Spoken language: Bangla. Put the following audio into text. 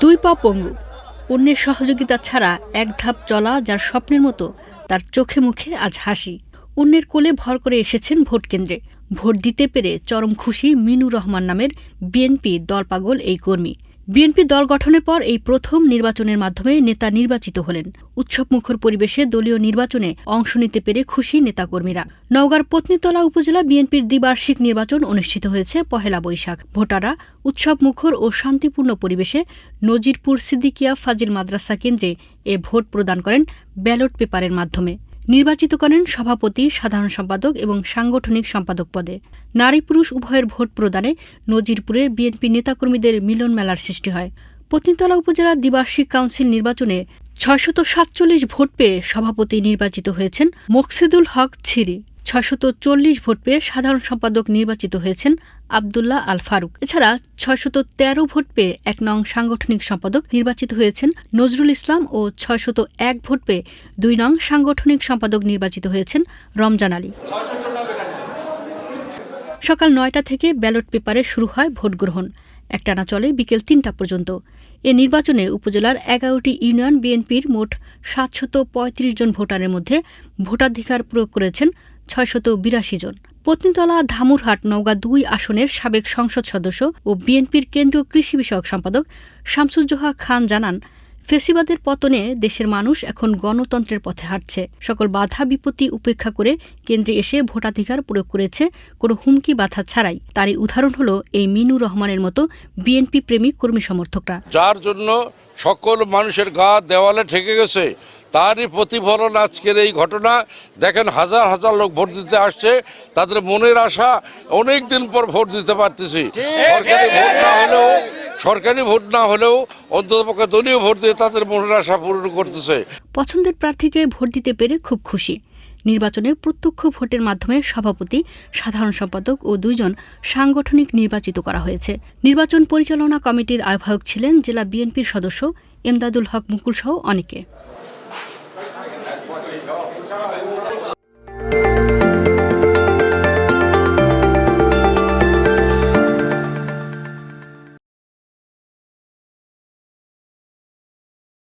দুই পা পঙ্গু। অন্যের সহযোগিতা ছাড়া এক ধাপ চলা যার স্বপ্নের মতো, তার চোখে মুখে আজ হাসি। অন্যের কোলে ভর করে এসেছেন ভোট কেন্দ্রে। ভোট দিতে পেরে চরম খুশি মিনু রহমান নামের বিএনপি দলপাগল এই কর্মী। বিএনপি দল গঠনের পর এই প্রথম নির্বাচনের মাধ্যমে নেতা নির্বাচিত হলেন। উৎসবমুখর পরিবেশে দলীয় নির্বাচনে অংশ নিতে পেরে খুশি নেতাকর্মীরা। নওগাঁর পত্নীতলা উপজেলা বিএনপির দ্বিবার্ষিক নির্বাচন অনুষ্ঠিত হয়েছে পহেলা বৈশাখ। ভোটাররা উৎসবমুখর ও শান্তিপূর্ণ পরিবেশে নজিরপুর সিদ্দিকিয়া ফাজিল মাদ্রাসা কেন্দ্রে এ ভোট প্রদান করেন ব্যালট পেপারের মাধ্যমে। নির্বাচিত করেন সভাপতি, সাধারণ সম্পাদক এবং সাংগঠনিক সম্পাদক পদে। নারী পুরুষ উভয়ের ভোট প্রদানে নজিরপুরে বিএনপি নেতাকর্মীদের মিলন মেলার সৃষ্টি হয়। পত্নীতলা উপজেলা দ্বিবার্ষিক কাউন্সিল নির্বাচনে ছয়শত সাতচল্লিশ ভোট পেয়ে সভাপতি নির্বাচিত হয়েছেন মোকসেদুল হক ছিরি। ছয়শত চল্লিশ ভোট পেয়ে সাধারণ সম্পাদক নির্বাচিত হয়েছেন আবদুল্লাহ আল ফারুক। এছাড়া ছয়শত তেরো ভোট পেয়ে এক নং সাংগঠনিক সম্পাদক নির্বাচিত হয়েছেন নজরুল ইসলাম ও ছয়শত এক ভোট পেয়ে দুই নং সাংগঠনিক সম্পাদক নির্বাচিত হয়েছেন রমজান আলী। সকাল নয়টা থেকে ব্যালট পেপারে শুরু হয় ভোট গ্রহণ। একটানা চলে বিকেল তিনটা পর্যন্ত। এ নির্বাচনে উপজেলার এগারোটি ইউনিয়ন বিএনপির মোট সাতশত পঁয়ত্রিশ জন ভোটারের মধ্যে ভোটাধিকার প্রয়োগ করেছেন ছয়শত বিরাশি জন। পত্নীতলা ধামুরহাট নওগাঁ দুই আসনের সাবেক সংসদ সদস্য ও বিএনপির কেন্দ্রীয় কৃষি বিষয়ক সম্পাদক শামসুজ্জোহা খান জানান, ফেসিবাদের পতনে দেশের মানুষ এখন গণতন্ত্রের পথে হাঁটছে। সকল বাধা বিপত্তি উপেক্ষা করে কেন্দ্রে এসে ভোটাধিকার প্রয়োগ করেছে কোনো হুমকি বাধা ছাড়াই। তারই উদাহরণ হলো এই মিনু রহমানের মতো বিএনপি প্রেমিক কর্মী সমর্থকরা। যার জন্য সকল মানুষের গা দেওয়ালে ঠেকে গেছে। তারই প্রতিফলন আজকের এই ঘটনা। দেখেন হাজার হাজার লোক ভোট দিতে আসছে, তাদের মনের আশা অনেক দিন পর ভোট দিতে পারতেছি। সরকারি ভোট না হলেও, সরকারি ভোট না হলেও অন্ততপক্ষে দলীয় ভোট দিয়ে তাদের মনের আশা পূরণ করতেছে। পছন্দের প্রার্থীকে ভোট দিতে পেরে খুব খুশি। নির্বাচনে প্রত্যক্ষ ভোটের মাধ্যমে সভাপতি, সাধারণ সম্পাদক ও দুইজন সাংগঠনিক নির্বাচিত করা হয়েছে। নির্বাচন পরিচালনা কমিটির আহ্বায়ক ছিলেন জেলা বিএনপির সদস্য এমদাদুল হক মুকুল সহ অনেকে।